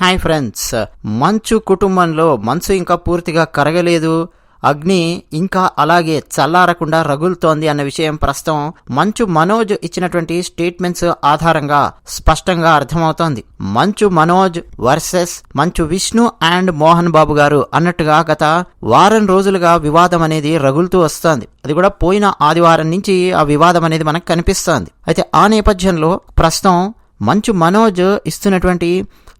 Hi friends. మంచు కుటుంబంలో మంచు ఇంకా పూర్తిగా కరగలేదు. అగ్ని ఇంకా అలాగే చల్లారకుండా రగులుతోంది అన్న విషయం ప్రస్తుతం మంచు మనోజ్ ఇచ్చినటువంటి స్టేట్మెంట్స్ ఆధారంగా స్పష్టంగా అర్థమవుతోంది. మంచు మనోజ్ వర్సెస్ మంచు విష్ణు అండ్ మోహన్ బాబు గారు అన్నట్టుగా గత వారం రోజులుగా వివాదం అనేది రగులుతూ వస్తోంది. అది కూడా పోయిన ఆదివారం నుంచి ఆ వివాదం అనేది మనకు కనిపిస్తోంది. అయితే ఆ నేపథ్యంలో ప్రస్తుతం మంచు మనోజ్ ఇస్తున్నటువంటి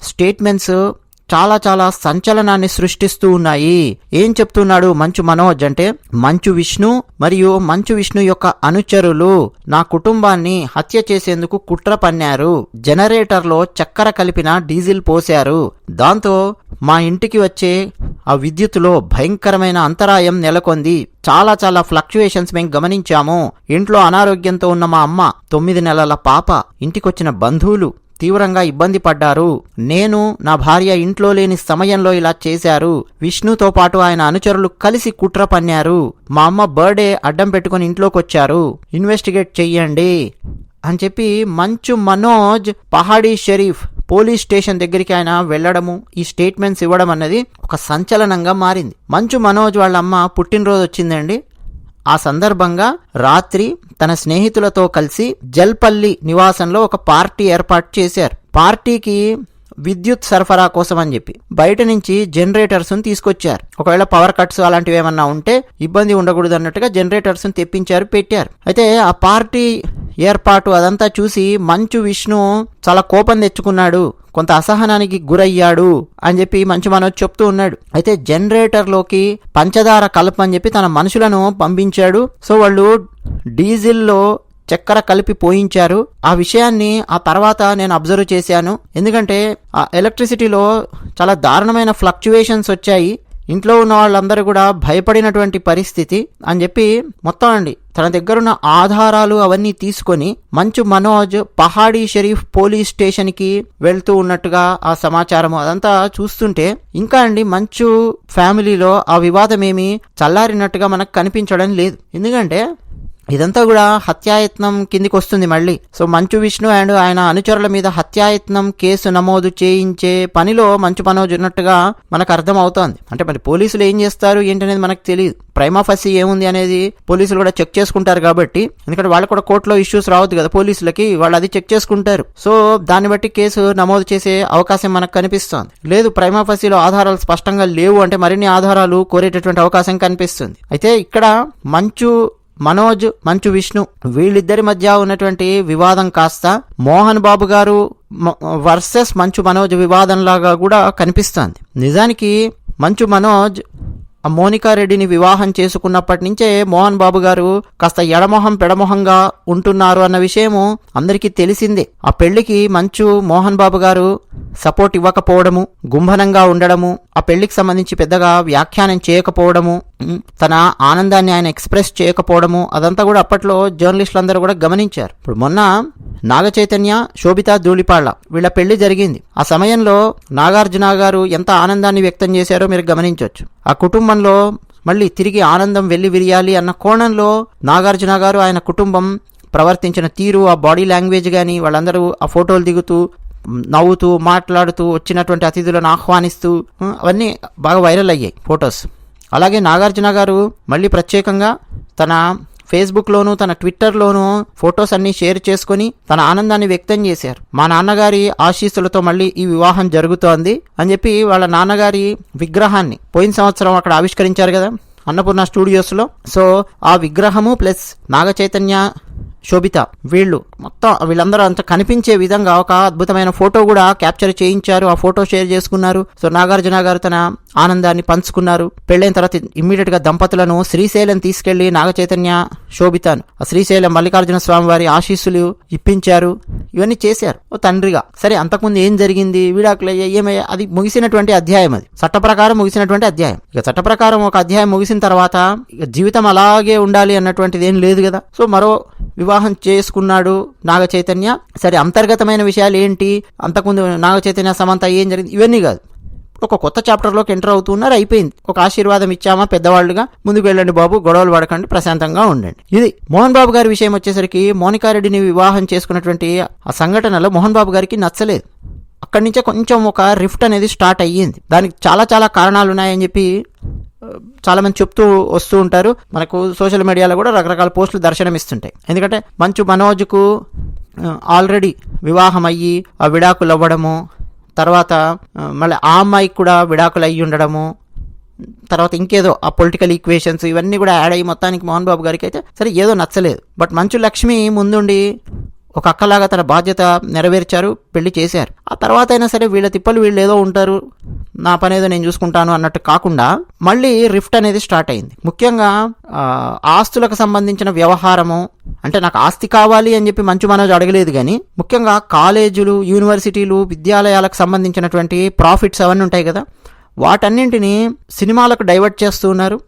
స్టేట్మెంట్స్ చాలా చాలా సంచలనాన్ని సృష్టిస్తూ ఉన్నాయి. ఏం చెప్తున్నాడు మంచు మనోజ్ అంటే మంచు విష్ణు మరియు మంచు విష్ణు యొక్క అనుచరులు నా కుటుంబాన్ని హత్య చేసేందుకు కుట్ర పన్నారు. జనరేటర్లో చక్కెర కలిపిన డీజిల్ పోశారు. దాంతో మా ఇంటికి వచ్చే ఆ విద్యుత్తులో భయంకరమైన అంతరాయం నెలకొంది. చాలా చాలా ఫ్లక్చుయేషన్స్ మేము గమనించాము. ఇంట్లో అనారోగ్యంతో ఉన్న మా అమ్మ తొమ్మిది నెలల పాప ఇంటికొచ్చిన బంధువులు తీవ్రంగా ఇబ్బంది పడ్డారు. నేను నా భార్య ఇంట్లో లేని సమయంలో ఇలా చేశారు. విష్ణుతో పాటు ఆయన అనుచరులు కలిసి కుట్ర పన్నారు. మా అమ్మ బర్త్డే అడ్డం పెట్టుకుని ఇంట్లోకి వచ్చారు ఇన్వెస్టిగేట్ చెయ్యండి అని చెప్పి మంచు మనోజ్ పహాడీ షరీఫ్ పోలీస్ స్టేషన్ దగ్గరికి ఆయన వెళ్ళడము ఈ స్టేట్మెంట్స్ ఇవ్వడం అన్నది ఒక సంచలనంగా మారింది. మంచు మనోజ్ వాళ్ళ అమ్మ పుట్టినరోజు వచ్చిందండి. ఆ సందర్భంగా రాత్రి తన స్నేహితులతో కలిసి జల్పల్లి నివాసంలో ఒక పార్టీ ఏర్పాటు చేశారు. పార్టీకి విద్యుత్ సరఫరా కోసం అని చెప్పి బయట నుంచి జనరేటర్స్ తీసుకొచ్చారు. ఒకవేళ పవర్ కట్స్ అలాంటివి ఏమన్నా ఉంటే ఇబ్బంది ఉండకూడదు అన్నట్టుగా జనరేటర్స్ తెప్పించారు పెట్టారు. అయితే ఆ పార్టీ ఏర్పాటు అదంతా చూసి మంచు విష్ణు చాలా కోపం తెచ్చుకున్నాడు. కొంత అసహనానికి గురయ్యాడు అని చెప్పి మంచి మనోజ్ చెప్తూ ఉన్నాడు. అయితే జనరేటర్లోకి పంచదార కలపని చెప్పి తన మనుషులను పంపించాడు. సో వాళ్ళు డీజిల్లో చక్కెర కలిపి పోయించారు. ఆ విషయాన్ని ఆ తర్వాత నేను అబ్జర్వ్ చేశాను. ఎందుకంటే ఆ ఎలక్ట్రిసిటీలో చాలా దారుణమైన ఫ్లక్చువేషన్స్ వచ్చాయి. ఇంట్లో ఉన్న వాళ్ళందరూ కూడా భయపడినటువంటి పరిస్థితి అని చెప్పి మొత్తం అండి తన దగ్గరున్న ఆధారాలు అవన్నీ తీసుకొని మంచు మనోజ్ పహాడీ షరీఫ్ పోలీస్ స్టేషన్కి వెళ్తూ ఉన్నట్టుగా ఆ సమాచారం అదంతా చూస్తుంటే ఇంకా అండి మంచు ఫ్యామిలీలో ఆ వివాదం చల్లారినట్టుగా మనకు కనిపించడం లేదు. ఎందుకంటే ఇదంతా కూడా హత్యాయత్నం కిందికి వస్తుంది మళ్ళీ. సో మంచు విష్ణు అండ్ ఆయన అనుచరుల మీద హత్యాయత్నం కేసు నమోదు చేయించే పనిలో మంచు మనోజ్ ఉన్నట్టుగా మనకు అర్థం అవుతోంది అంటే మరి పోలీసులు ఏం చేస్తారు ఏంటనేది మనకు తెలియదు ప్రైమాఫసీ ఏముంది అనేది పోలీసులు కూడా చెక్ చేసుకుంటారు కాబట్టి ఎందుకంటే వాళ్ళు కూడా కోర్టులో ఇష్యూస్ రావద్దు కదా పోలీసులకి వాళ్ళు అది చెక్ చేసుకుంటారు. సో దాన్ని బట్టి కేసు నమోదు చేసే అవకాశం మనకు కనిపిస్తోంది. లేదు ప్రైమాఫసీలో ఆధారాలు స్పష్టంగా లేవు అంటే మరిన్ని ఆధారాలు కోరేటటువంటి అవకాశం కనిపిస్తుంది. అయితే ఇక్కడ మంచు మనోజ్ మంచు విష్ణు వీళ్ళిద్దరి మధ్య ఉన్నటువంటి వివాదం కాస్త మోహన్ బాబు గారు వర్సెస్ మంచు మనోజ్ వివాదంలాగా కూడా కనిపిస్తోంది. నిజానికి మంచు మనోజ్ మోనికా రెడ్డిని వివాహం చేసుకున్నప్పటి నుంచే మోహన్ బాబు గారు కాస్త ఎడమొహం పెడమొహంగా ఉంటున్నారు అన్న విషయము అందరికీ తెలిసిందే. ఆ పెళ్ళికి మంచు మోహన్ బాబు గారు సపోర్ట్ ఇవ్వకపోవడము గుంభనంగా ఉండడము ఆ పెళ్ళికి సంబంధించి పెద్దగా వ్యాఖ్యానం చేయకపోవడము తన ఆనందాన్ని ఆయన ఎక్స్ప్రెస్ చేయకపోవడము అదంతా కూడా అప్పట్లో జర్నలిస్టులందరూ కూడా గమనించారు. ఇప్పుడు మొన్న నాగ చైతన్య శోభిత ధూళిపాళ్ళ వీళ్ళ పెళ్ళి జరిగింది. ఆ సమయంలో నాగార్జున గారు ఎంత ఆనందాన్ని వ్యక్తం చేశారో మీరు గమనించవచ్చు ఆ కుటుంబంలో మళ్ళీ తిరిగి ఆనందం వెళ్ళి విరియాలి అన్న కోణంలో నాగార్జున గారు ఆయన కుటుంబం ప్రవర్తించిన తీరు ఆ బాడీ లాంగ్వేజ్ కానీ వాళ్ళందరూ ఆ ఫోటోలు దిగుతూ నవ్వుతూ మాట్లాడుతూ వచ్చినటువంటి అతిథులను ఆహ్వానిస్తూ అవన్నీ బాగా వైరల్ అయ్యాయి ఫొటోస్. అలాగే నాగార్జున గారు మళ్ళీ ప్రత్యేకంగా తన ఫేస్బుక్లోను తన ట్విట్టర్లోనూ ఫొటోస్ అన్ని షేర్ చేసుకుని తన ఆనందాన్ని వ్యక్తం చేశారు. మా నాన్నగారి ఆశీస్సులతో మళ్ళీ ఈ వివాహం జరుగుతోంది అని చెప్పి వాళ్ళ నాన్నగారి విగ్రహాన్ని పోయిన సంవత్సరం అక్కడ ఆవిష్కరించారు కదా అన్నపూర్ణ స్టూడియోస్లో. సో ఆ విగ్రహము ప్లస్ నాగ చైతన్య శోభిత. వీళ్ళు మొత్తం వీళ్ళందరూ అంత కనిపించే విధంగా ఒక అద్భుతమైన ఫోటో కూడా క్యాప్చర్ చేయించారు. ఆ ఫోటో షేర్ చేసుకున్నారు. సో నాగార్జున గారు తన ఆనందాన్ని పంచుకున్నారు. పెళ్ళైన తర్వాత ఇమ్మీడియట్గా దంపతులను శ్రీశైలం తీసుకెళ్ళి నాగచైతన్య శోభితాను ఆ శ్రీశైలం మల్లికార్జున స్వామి వారి ఆశీస్సులు ఇప్పించారు. ఇవన్నీ చేశారు. ఓ తండ్రిగా. సరే అంతకుముందు ఏం జరిగింది? విడాకులు ఏమయ్యా అది ముగిసినటువంటి అధ్యాయం అది. చట్టప్రకారం ముగిసినటువంటి అధ్యాయం. ఇక చట్టప్రకారం ఒక అధ్యాయం ముగిసిన తర్వాత ఇక జీవితం అలాగే ఉండాలి అన్నటువంటిది ఏం లేదు కదా. సో మరో వివాహం చేసుకున్నాడు నాగ చైతన్య సరే అంతర్గతమైన విషయాలు ఏంటి? అంతకుముందు నాగ చైతన్య సమంత ఏం జరిగింది? ఇవన్నీ కాదు. ఒక కొత్త చాప్టర్లోకి ఎంటర్ అవుతున్నారు అయిపోయింది. ఒక ఆశీర్వాదం ఇచ్చామా పెద్దవాళ్ళుగా? ముందుకు వెళ్ళండి బాబు గొడవలు పడకండి ప్రశాంతంగా ఉండండి. ఇది మోహన్ బాబు గారి విషయం వచ్చేసరికి మోనికారెడ్డిని వివాహం చేసుకున్నటువంటి ఆ సంఘటనలో మోహన్ బాబు గారికి నచ్చలేదు. అక్కడి నుంచే కొంచెం ఒక రిఫ్ట్ అనేది స్టార్ట్ అయ్యింది. దానికి చాలా చాలా కారణాలు ఉన్నాయని చెప్పి చాలామంది చెప్తూ వస్తూ ఉంటారు. మనకు సోషల్ మీడియాలో కూడా రకరకాల పోస్టులు దర్శనమిస్తుంటాయి. ఎందుకంటే మంచు మనోజ్కు ఆల్రెడీ వివాహం అయ్యి ఆ విడాకులు అవ్వడము తర్వాత మళ్ళీ ఆ అమ్మాయికి కూడా విడాకులు అయ్యి ఉండడము తర్వాత ఇంకేదో ఆ పొలిటికల్ ఈక్వేషన్స్ ఇవన్నీ కూడా యాడ్ అయ్యి మొత్తానికి మోహన్ బాబు గారికి అయితే సరే ఏదో నచ్చలేదు. బట్ మంచు లక్ష్మి ముందుండి ఒక అక్కలాగా తన బాధ్యత నెరవేర్చారు పెళ్ళి చేశారు. ఆ తర్వాత అయినా సరే వీళ్ళ తిప్పలు వీళ్ళు ఏదో ఉంటారు నా పని ఏదో నేను చూసుకుంటాను అన్నట్టు కాకుండా మళ్ళీ రిఫ్ట్ అనేది స్టార్ట్ అయింది. ముఖ్యంగా ఆస్తులకు సంబంధించిన వ్యవహారము అంటే నాకు ఆస్తి కావాలి అని చెప్పి మంచు మనోజ్ అడగలేదు కానీ ముఖ్యంగా కాలేజీలు యూనివర్సిటీలు విద్యాలయాలకు సంబంధించినటువంటి ప్రాఫిట్స్ అవన్నీ ఉంటాయి కదా వాటన్నింటినీ సినిమాలకు డైవర్ట్ చేస్తూ ఉన్నారు.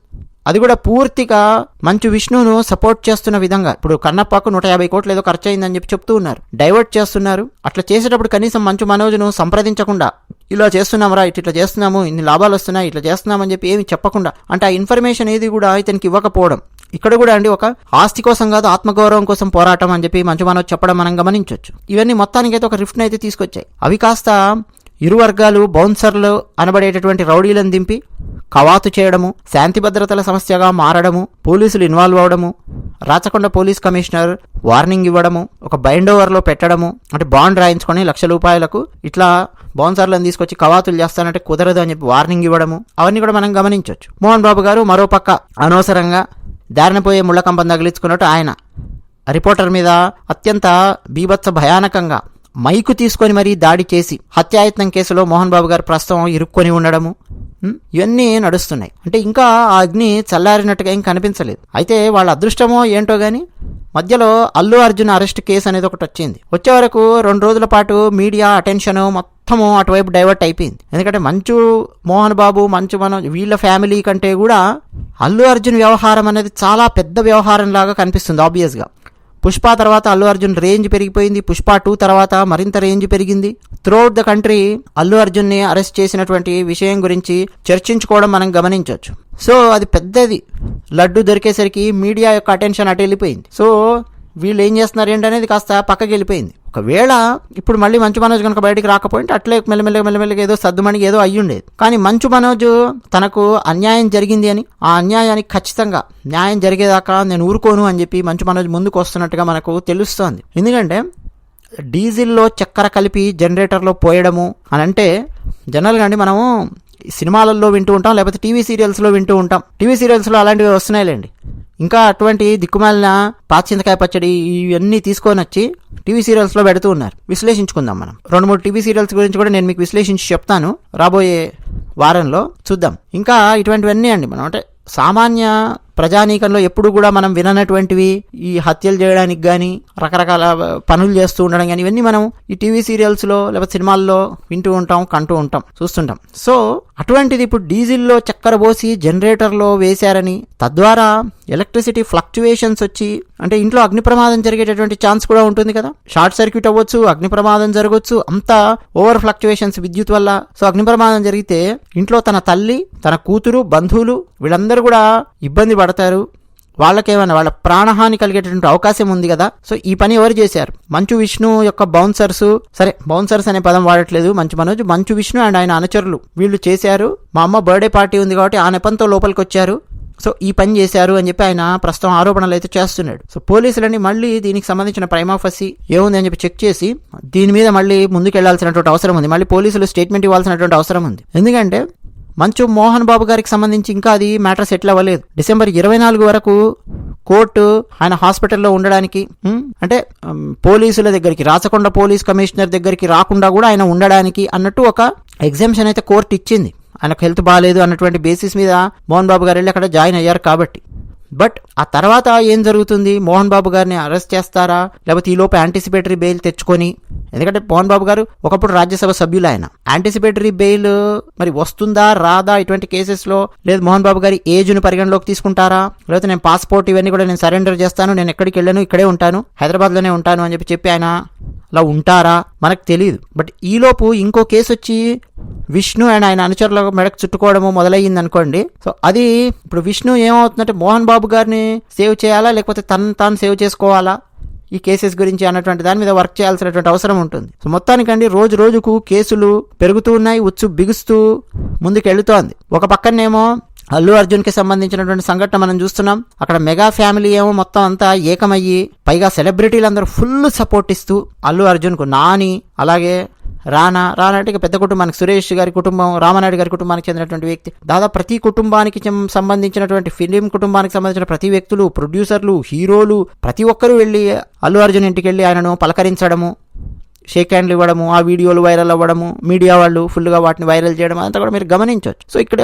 అది కూడా పూర్తిగా మంచు విష్ణువును సపోర్ట్ చేస్తున్న విధంగా. ఇప్పుడు కన్నప్పకు నూట యాభై కోట్లు ఏదో ఖర్చు అయిందని చెప్పి చెప్తూ ఉన్నారు. డైవర్ట్ చేస్తున్నారు. అట్లా చేసేటప్పుడు కనీసం మంచు మనోజ్ను సంప్రదించకుండా ఇలా చేస్తున్నామరా ఇట్లా ఇట్లా చేస్తున్నాము ఇన్ని లాభాలు వస్తున్నాయి ఇట్లా చేస్తున్నామని చెప్పి ఏమి చెప్పకుండా. అంటే ఆ ఇన్ఫర్మేషన్ ఏది కూడా ఇతనికి ఇవ్వకపోవడం. ఇక్కడ కూడా అండి ఒక ఆస్తి కోసం కాదు ఆత్మగౌరవం కోసం పోరాటం అని చెప్పి మంచు మనోజ్ చెప్పడం మనం గమనించవచ్చు ఇవన్నీ మొత్తానికైతే ఒక రిఫ్ట్ని అయితే తీసుకొచ్చాయి. అవి కాస్త ఇరు వర్గాలు బౌన్సర్లు అనబడేటటువంటి రౌడీలను దింపి కవాతు చేయడము శాంతి భద్రతల సమస్యగా మారడము పోలీసులు ఇన్వాల్వ్ అవడము రాచకొండ పోలీస్ కమిషనర్ వార్నింగ్ ఇవ్వడము ఒక బైండ్ ఓవర్లో పెట్టడము అంటే బాండ్ రాయించుకొని లక్ష రూపాయలకు ఇట్లా బౌన్సర్లను తీసుకొచ్చి కవాతులు చేస్తానంటే కుదరదు అని చెప్పి వార్నింగ్ ఇవ్వడము అవన్నీ కూడా మనం గమనించవచ్చు మోహన్ బాబు గారు మరోపక్క అనవసరంగా దారినపోయే ముళ్ళకంపం తగిలించుకున్నట్టు ఆయన రిపోర్టర్ మీద అత్యంత బీభత్స భయానకంగా మైకు తీసుకొని మరీ దాడి చేసి హత్యాయత్నం కేసులో మోహన్ బాబు గారు ప్రస్తుతం ఇరుక్కొని ఉండడము ఇవన్నీ నడుస్తున్నాయి. అంటే ఇంకా ఆ అగ్ని చల్లారినట్టుగా ఏం కనిపించలేదు. అయితే వాళ్ళ అదృష్టమో ఏంటో గాని మధ్యలో అల్లు అర్జున్ అరెస్ట్ కేసు అనేది ఒకటి వచ్చింది. వచ్చే వరకు రెండు రోజుల పాటు మీడియా అటెన్షన్ మొత్తము అటువైపు డైవర్ట్ అయిపోయింది. ఎందుకంటే మంచు మోహన్ బాబు మంచు మనం వీళ్ళ ఫ్యామిలీ కంటే కూడా అల్లు అర్జున్ వ్యవహారం అనేది చాలా పెద్ద వ్యవహారం లాగా కనిపిస్తుంది ఆబ్వియస్గా పుష్ప తర్వాత అల్లు అర్జున్ రేంజ్ పెరిగిపోయింది. పుష్ప టూ తర్వాత మరింత రేంజ్ పెరిగింది. త్రూఅవుట్ ద కంట్రీ అల్లు అర్జున్ని అరెస్ట్ చేసినటువంటి విషయం గురించి చర్చించుకోవడం మనం గమనించవచ్చు. సో అది పెద్దది. లడ్డు దొరికేసరికి మీడియా యొక్క అటెన్షన్ అటు వెళ్ళిపోయింది. సో వీళ్ళు ఏం చేస్తున్నారు అనేది కాస్త పక్కకి వెళ్ళిపోయింది. ఒకవేళ ఇప్పుడు మళ్ళీ మంచు మనోజ్ కనుక బయటికి రాకపోయింటే అట్లే మెల్లమెల్లగా మెల్లమెల్లగా ఏదో సర్దుమణికి ఏదో అయ్యుండేది కానీ మంచు మనోజ్ తనకు అన్యాయం జరిగింది అని ఆ అన్యాయానికి ఖచ్చితంగా న్యాయం జరిగేదాకా నేను ఊరుకోను అని చెప్పి మంచు మనోజ్ ముందుకు వస్తున్నట్టుగా మనకు తెలుస్తోంది. ఎందుకంటే డీజిల్లో చక్కెర కలిపి జనరేటర్లో పోయడము అని అంటే జనరల్గా అండి మనము సినిమాలలో వింటూ ఉంటాం లేకపోతే టీవీ సీరియల్స్లో వింటూ ఉంటాం. టీవీ సీరియల్స్లో అలాంటివి వస్తున్నాయిలేండి. ఇంకా అటువంటి దిక్కుమాలిన పాచింతకాయ పచ్చడి ఇవన్నీ తీసుకొని వచ్చి టీవీ సీరియల్స్లో పెడుతూ ఉన్నారు. విశ్లేషించుకుందాం మనం. రెండు మూడు టీవీ సీరియల్స్ గురించి కూడా నేను మీకు విశ్లేషించి చెప్తాను. రాబోయే వారంలో చూద్దాం. ఇంకా ఇటువంటివన్నీ అండి మనం. అంటే సామాన్య ప్రజానీకంలో ఎప్పుడు కూడా మనం విననటువంటివి ఈ హత్యలు చేయడానికి కానీ రకరకాల పనులు చేస్తూ ఉండడం కానీ ఇవన్నీ మనం ఈ టీవీ సీరియల్స్లో లేకపోతే సినిమాల్లో వింటూ ఉంటాం కంటూ ఉంటాం చూస్తుంటాం. సో అటువంటిది ఇప్పుడు డీజిల్లో చక్కెర పోసి జనరేటర్లో వేశారని తద్వారా ఎలక్ట్రిసిటీ ఫ్లక్చువేషన్స్ వచ్చి అంటే ఇంట్లో అగ్ని ప్రమాదం జరిగేటటువంటి ఛాన్స్ కూడా ఉంటుంది కదా. షార్ట్ సర్క్యూట్ అవ్వచ్చు అగ్ని ప్రమాదం జరగవచ్చు అంతా ఓవర్ ఫ్లక్చువేషన్స్ విద్యుత్ వల్ల. సో అగ్ని ప్రమాదం జరిగితే ఇంట్లో తన తల్లి తన కూతురు బంధువులు వీళ్ళందరూ కూడా ఇబ్బంది పడతారు. వాళ్ళకేమైనా వాళ్ళ ప్రాణహాని కలిగేటటువంటి అవకాశం ఉంది కదా. సో ఈ పని ఎవరు చేశారు? మంచు విష్ణు యొక్క బౌన్సర్స్. సరే బౌన్సర్స్ అనే పదం వాడట్లేదు. మంచు మనోజ్ మంచు విష్ణు అండ్ ఆయన అనుచరులు. వీళ్ళు చేశారు. మా అమ్మ బర్త్డే పార్టీ ఉంది కాబట్టి ఆ నెపంతో లోపలికి వచ్చారు. సో ఈ పని చేశారు అని చెప్పి ఆయన ప్రస్తుతం ఆరోపణలు అయితే చేస్తున్నాడు. సో పోలీసులని మళ్ళీ దీనికి సంబంధించిన ప్రైమాఫసి ఏముంది అని చెప్పి చెక్ చేసి దీని మీద మళ్ళీ ముందుకు వెళ్ళాల్సినటువంటి అవసరం ఉంది. మళ్ళీ పోలీసులు స్టేట్మెంట్ ఇవ్వాల్సినటువంటి అవసరం ఉంది. ఎందుకంటే మంచు మోహన్ బాబు గారికి సంబంధించి ఇంకా అది మ్యాటర్ సెటిల్ అవ్వలేదు. డిసెంబర్ ఇరవై నాలుగు వరకు కోర్టు ఆయన హాస్పిటల్లో ఉండడానికి అంటే పోలీసుల దగ్గరికి రాచకొండ పోలీస్ కమిషనర్ దగ్గరికి రాకుండా కూడా ఆయన ఉండడానికి అన్నట్టు ఒక ఎగ్జామ్షన్ అయితే కోర్టు ఇచ్చింది. ఆయనకు హెల్త్ బాగాలేదు అన్నటువంటి బేసిస్ మీద మోహన్ బాబు గారు వెళ్ళి అక్కడ జాయిన్ అయ్యారు కాబట్టి. బట్ ఆ తర్వాత ఏం జరుగుతుంది? మోహన్ బాబు గారిని అరెస్ట్ చేస్తారా? లేకపోతే ఈ యాంటిసిపేటరీ బెయిల్ తెచ్చుకొని? ఎందుకంటే మోహన్ బాబు గారు ఒకప్పుడు రాజ్యసభ సభ్యులు ఆయన. యాంటిసిపేటరీ బెయిల్ మరి వస్తుందా రాదా? ఇటువంటి కేసెస్లో లేదు మోహన్ బాబు గారి ఏజ్ను పరిగణలోకి తీసుకుంటారా? లేకపోతే నేను పాస్పోర్ట్ ఇవన్నీ కూడా నేను సరెండర్ చేస్తాను నేను ఎక్కడికి వెళ్ళాను ఇక్కడే ఉంటాను హైదరాబాద్లోనే ఉంటాను అని చెప్పి చెప్పి ఆయన అలా ఉంటారా? మనకు తెలియదు బట్ ఈలోపు ఇంకో కేసు వచ్చి విష్ణు అండ్ ఆయన అనుచరుల మెడకు చుట్టుకోవడము మొదలయ్యింది అనుకోండి సో అది ఇప్పుడు విష్ణు ఏమవుతుందంటే మోహన్ బాబు గారిని సేవ్ చేయాలా? లేకపోతే తను తాను సేవ్ చేసుకోవాలా? ఈ కేసెస్ గురించి అన్నటువంటి దాని మీద వర్క్ చేయాల్సినటువంటి అవసరం ఉంటుంది. సో మొత్తానికండి రోజు రోజుకు కేసులు పెరుగుతూ ఉన్నాయి ఉచ్చు బిగుస్తూ ముందుకు వెళుతోంది ఒక పక్కనేమో అల్లు అర్జున్కి సంబంధించినటువంటి సంఘటన మనం చూస్తున్నాం. అక్కడ మెగా ఫ్యామిలీ ఏమో మొత్తం అంతా ఏకమయ్యి పైగా సెలబ్రిటీలందరూ ఫుల్ సపోర్ట్ ఇస్తూ అల్లు అర్జున్కు నాని అలాగే రానా రానాటికి పెద్ద కుటుంబానికి సురేష్ గారి కుటుంబం రామనాయుడు గారి కుటుంబానికి చెందినటువంటి వ్యక్తి. దాదాపు ప్రతి కుటుంబానికి సంబంధించినటువంటి ఫిలిం కుటుంబానికి సంబంధించిన ప్రతి వ్యక్తులు ప్రొడ్యూసర్లు హీరోలు ప్రతి ఒక్కరూ వెళ్ళి అల్లు అర్జున్ ఇంటికి వెళ్ళి ఆయనను పలకరించడము షేక్ హ్యాండ్లు ఇవ్వడము ఆ వీడియోలు వైరల్ అవ్వడము మీడియా వాళ్ళు ఫుల్గా వాటిని వైరల్ చేయడం అంతా కూడా మీరు గమనించవచ్చు. సో ఇక్కడ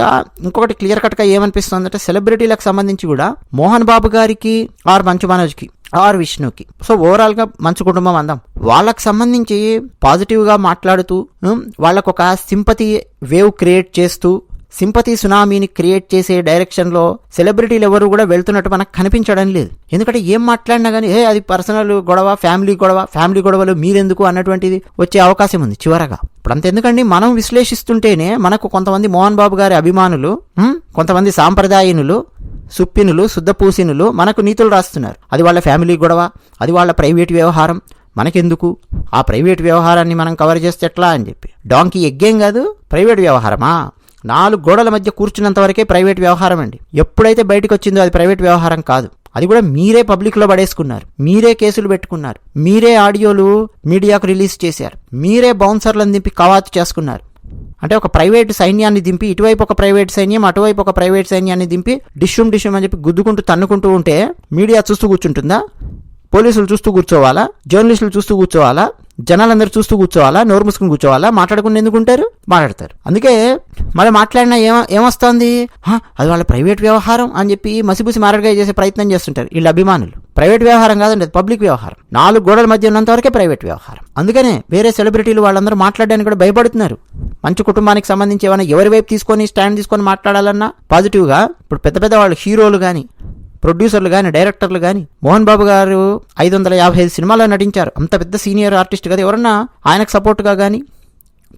ఇంకొకటి క్లియర్ కట్గా ఏమనిపిస్తుంది అంటే సెలబ్రిటీలకు సంబంధించి కూడా మోహన్ బాబు గారికి ఆర్ మంచు మనోజ్కి ఆర్ విష్ణుకి సో ఓవరాల్గా మంచు కుటుంబం అందాం. వాళ్ళకి సంబంధించి పాజిటివ్గా మాట్లాడుతూ వాళ్ళకు ఒక సింపతి వేవ్ క్రియేట్ చేస్తూ సింపతి సునామీని క్రియేట్ చేసే డైరెక్షన్లో సెలబ్రిటీలు ఎవరు కూడా వెళ్తున్నట్టు మనకు కనిపించడం లేదు. ఎందుకంటే ఏం మాట్లాడినా కానీ ఏ అది పర్సనల్ గొడవ ఫ్యామిలీ గొడవ ఫ్యామిలీ గొడవలు మీరెందుకు? అన్నటువంటిది వచ్చే అవకాశం ఉంది చివరగా. ఇప్పుడు అంతెందుకండి మనం విశ్లేషిస్తుంటేనే మనకు కొంతమంది మోహన్ బాబు గారి అభిమానులు కొంతమంది సాంప్రదాయనులు సుప్పినులు శుద్ధపూసినులు మనకు నీతులు రాస్తున్నారు. అది వాళ్ళ ఫ్యామిలీ గొడవ అది వాళ్ళ ప్రైవేట్ వ్యవహారం. మనకెందుకు? ఆ ప్రైవేట్ వ్యవహారాన్ని మనం కవర్ చేస్తే ఎట్లా అని చెప్పి. డాంకీ ఎగ్గేం కాదు ప్రైవేట్ వ్యవహారమా? నాలుగు గోడల మధ్య కూర్చున్నంత వరకే ప్రైవేట్ వ్యవహారం అండి. ఎప్పుడైతే బయటకు వచ్చిందో అది ప్రైవేట్ వ్యవహారం కాదు. అది కూడా మీరే పబ్లిక్లో పడేసుకున్నారు. మీరే కేసులు పెట్టుకున్నారు. మీరే ఆడియోలు మీడియాకు రిలీజ్ చేశారు. మీరే బౌన్సర్లను దింపి కవాతు చేసుకున్నారు. అంటే ఒక ప్రైవేట్ సైన్యాన్ని దింపి ఇటువైపు ఒక ప్రైవేట్ సైన్యం అటువైపు ఒక ప్రైవేట్ సైన్యాన్ని దింపి డిష్యూమ్ డిష్యూమ్ అని చెప్పి గుద్దుకుంటూ తన్నుకుంటూ ఉంటే మీడియా చూస్తూ కూర్చుంటుందా? పోలీసులు చూస్తూ కూర్చోవాలా? జర్నలిస్టులు చూస్తూ కూర్చోవాలా? జనాలందరూ చూస్తూ కూర్చోవాలా? నోరు మూసుకుని కూర్చోవాలా? మాట్లాడకుండా ఎందుకు ఉంటారు? మాట్లాడతారు. అందుకే మళ్ళీ మాట్లాడినా ఏమ ఏమొస్తుంది? అది వాళ్ళ ప్రైవేట్ వ్యవహారం అని చెప్పి మసిబుసి మారడిగా చేసే ప్రయత్నం చేస్తుంటారు వీళ్ళ అభిమానులు. ప్రైవేట్ వ్యవహారం కాదండి పబ్లిక్ వ్యవహారం. నాలుగు గోడల మధ్య ఉన్నంత వరకే ప్రైవేట్ వ్యవహారం. అందుకనే వేరే సెలబ్రిటీలు వాళ్ళందరూ మాట్లాడడానికి కూడా భయపడుతున్నారు. మంచి కుటుంబానికి సంబంధించి ఏమైనా ఎవరి వైపు తీసుకొని స్టాండ్ తీసుకొని మాట్లాడాలన్నా పాజిటివ్గా ఇప్పుడు పెద్ద పెద్ద వాళ్ళు హీరోలు కానీ ప్రొడ్యూసర్లు కానీ డైరెక్టర్లు కానీ మోహన్ బాబు గారు ఐదు వందల యాభై ఐదు సినిమాల్లో నటించారు. అంత పెద్ద సీనియర్ ఆర్టిస్ట్ కదా ఎవరన్నా ఆయనకు సపోర్ట్గా కానీ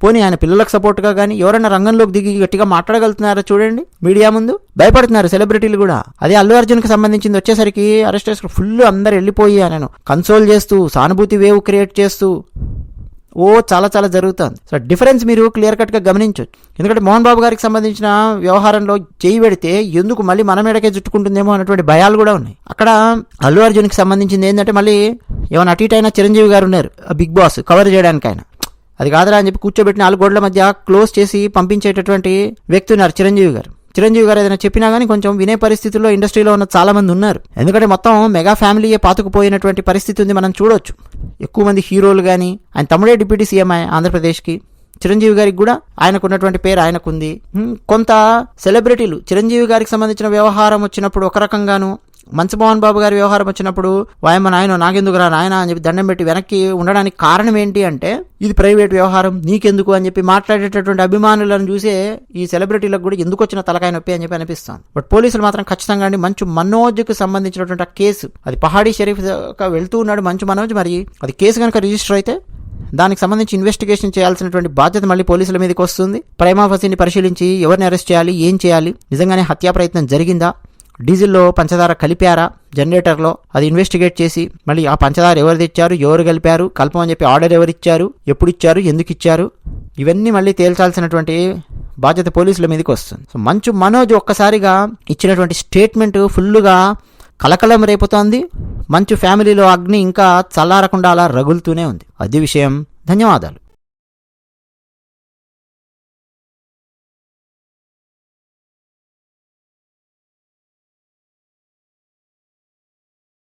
పోనీ ఆయన పిల్లలకు సపోర్ట్గా కానీ ఎవరైనా రంగంలోకి దిగి గట్టిగా మాట్లాడగలుగుతున్నారా చూడండి మీడియా ముందు. భయపడుతున్నారు సెలబ్రిటీలు కూడా. అదే అల్లు అర్జున్కి సంబంధించింది వచ్చేసరికి అరెస్ట్ చేసుకుని ఫుల్ అందరు వెళ్ళిపోయి ఆయనను కన్సోల్ చేస్తూ సానుభూతి వేవ్ క్రియేట్ చేస్తూ ఓ చాలా చాలా జరుగుతుంది. సో డిఫరెన్స్ మీరు క్లియర్ కట్గా గమనించవచ్చు ఎందుకంటే మోహన్ బాబు గారికి సంబంధించిన వ్యవహారంలో చేయి పెడితే ఎందుకు మళ్ళీ మన మేడకే చుట్టుకుంటుందేమో అన్నటువంటి భయాలు కూడా ఉన్నాయి. అక్కడ అల్లు అర్జున్కి సంబంధించింది ఏంటంటే మళ్ళీ ఏమైనా అటు ఇటు అయినా చిరంజీవి గారు ఉన్నారు ఆ బిగ్ బాస్ కవర్ చేయడానికి ఆయన. అది కాదురా అని చెప్పి కూర్చోబెట్టి నాలుగు గోడల మధ్య క్లోజ్ చేసి పంపించేటటువంటి వ్యక్తి ఉన్నారు చిరంజీవి గారు. చిరంజీవి గారు ఏదైనా చెప్పినా కానీ కొంచెం వినే పరిస్థితుల్లో ఇండస్ట్రీలో ఉన్న చాలా మంది ఉన్నారు. ఎందుకంటే మొత్తం మెగా ఫ్యామిలీయే పాతుకుపోయినటువంటి పరిస్థితి ఉంది మనం చూడొచ్చు. ఎక్కువ మంది హీరోలు కానీ ఆయన తమ్ముడే డిప్యూటీ సీఎం ఆంధ్రప్రదేశ్కి చిరంజీవి గారికి కూడా ఆయనకు ఉన్నటువంటి పేరు ఆయనకుంది. కొంత సెలబ్రిటీలు చిరంజీవి గారికి సంబంధించిన వ్యవహారం వచ్చినప్పుడు ఒక రకంగాను మంచు బాబు గారి వ్యవహారం వచ్చినప్పుడు వాయమ్మ నాయన నాకెందుకు రా నాయన? అని చెప్పి దండం పెట్టి వెనక్కి ఉండడానికి కారణం ఏంటి అంటే ఇది ప్రైవేట్ వ్యవహారం నీకెందుకు? అని చెప్పి మాట్లాడేటటువంటి అభిమానులను చూసే ఈ సెలబ్రిటీలకు కూడా ఎందుకు వచ్చిన తలకాయ నొప్పి అని చెప్పి అనిపిస్తుంది. బట్ పోలీసులు మాత్రం ఖచ్చితంగా అండి మంచు మనోజ్కు సంబంధించినటువంటి ఆ కేసు అది పహాడీ షరీఫ్ వెళ్తూ ఉన్నాడు మంచు మనోజ్ మరి అది కేసు కనుక రిజిస్టర్ అయితే దానికి సంబంధించి ఇన్వెస్టిగేషన్ చేయాల్సినటువంటి బాధ్యత మళ్ళీ పోలీసుల మీదకి వస్తుంది. ప్రైమాఫసీని పరిశీలించి ఎవరిని అరెస్ట్ చేయాలి ఏం చేయాలి నిజంగానే హత్యా ప్రయత్నం జరిగిందా? డీజిల్లో పంచదార కలిపారా? జనరేటర్లో అది ఇన్వెస్టిగేట్ చేసి మళ్ళీ ఆ పంచదార ఎవరు తెచ్చారు? ఎవరు కలిపారు? అని చెప్పి ఆర్డర్ ఎవరు ఇచ్చారు? ఎప్పుడు ఇచ్చారు? ఎందుకు ఇచ్చారు? ఇవన్నీ మళ్ళీ తేల్చాల్సినటువంటి బాధ్యత పోలీసుల మీదకి వస్తుంది. సో మంచు మనోజ్ ఒక్కసారిగా ఇచ్చినటువంటి స్టేట్మెంట్ ఫుల్గా కలకలం రేపుతోంది. మంచు ఫ్యామిలీలో అగ్ని ఇంకా చల్లారకుండా అలా రగులుతూనే ఉంది. అది విషయం ధన్యవాదాలు.